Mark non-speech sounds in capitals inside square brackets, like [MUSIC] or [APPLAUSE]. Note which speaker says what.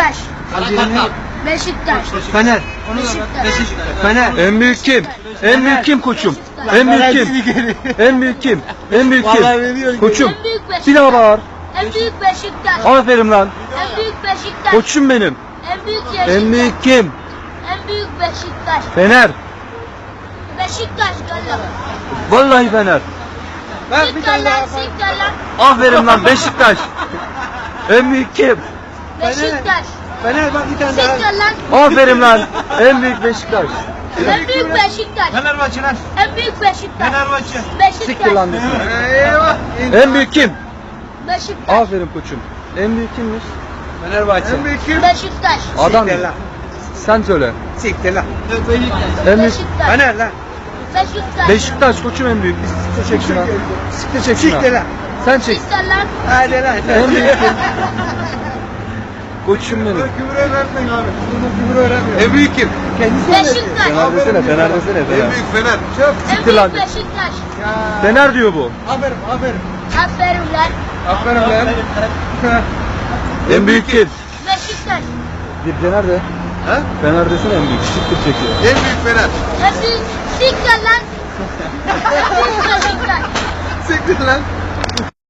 Speaker 1: Beşiktaş. Beşiktaş.
Speaker 2: Fener.
Speaker 1: Beşiktaş.
Speaker 2: Fener.
Speaker 3: En büyük kim? En büyük kim koçum? En büyük kim? En büyük kim? En büyük kim? Koçum. Bir daha bağır.
Speaker 1: En büyük Beşiktaş.
Speaker 3: Aferin lan.
Speaker 1: En büyük Beşiktaş.
Speaker 3: Koçum benim.
Speaker 1: En büyük Beşiktaş.
Speaker 3: En büyük kim?
Speaker 1: En büyük Beşiktaş.
Speaker 3: Fener.
Speaker 1: Beşiktaş galiba.
Speaker 3: Vallahi Fener.
Speaker 1: Siktir
Speaker 2: tane
Speaker 1: lan
Speaker 2: daha.
Speaker 1: siktir lan.
Speaker 3: Aferin lan Beşiktaş. En büyük kim?
Speaker 1: Beşiktaş.
Speaker 2: Fener bak bir tane daha.
Speaker 1: Siktir lan.
Speaker 3: Aferin lan. En büyük Beşiktaş.
Speaker 1: En büyük Beşiktaş.
Speaker 2: Fenerbahçeler.
Speaker 1: En büyük Beşiktaş.
Speaker 2: Fenerbahçe.
Speaker 1: Beşiktaş.
Speaker 3: Siktir lan desin.
Speaker 2: Eyvah.
Speaker 3: En büyük kim?
Speaker 1: Beşiktaş.
Speaker 3: Aferin koçum. En büyük kimmiş?
Speaker 2: Fenerbahçe. En büyük kim?
Speaker 1: Beşiktaş.
Speaker 3: Adam.
Speaker 2: Siktir lan.
Speaker 3: Sen söyle.
Speaker 2: Siktir lan.
Speaker 3: En büyük.
Speaker 1: Beşiktaş.
Speaker 2: Fener lan.
Speaker 1: Beşiktaş.
Speaker 3: Beşiktaş koçum en büyük. Siktir çek şuna. Siktir çek şuna.
Speaker 2: Siktir lan.
Speaker 3: Sen çek.
Speaker 1: Siktir lan.
Speaker 2: Hadi lan.
Speaker 3: En büyük kim? [LAUGHS] Koçum benim.
Speaker 2: Küfür öğretmeyin abi. Burada küfür öğretmeyin. En büyük kim? Kendisi
Speaker 1: Beşiktaş.
Speaker 3: Fener desene, Fener desene,
Speaker 2: En
Speaker 3: Fener.
Speaker 2: büyük Fener. Çok.
Speaker 1: En
Speaker 3: Siktir lan.
Speaker 1: büyük Beşiktaş.
Speaker 3: Fener diyor bu.
Speaker 2: Aferin aferin.
Speaker 1: Aferin lan.
Speaker 2: Aferin lan. [LAUGHS]
Speaker 3: En büyük kim?
Speaker 1: Beşiktaş.
Speaker 3: Bir Fener de.
Speaker 2: Ha?
Speaker 3: Fener desene en büyük. Siktir çekiyor.
Speaker 2: En büyük Fener.
Speaker 1: En büyük siktir lan. En büyük Beşiktaş.
Speaker 2: Siktir lan.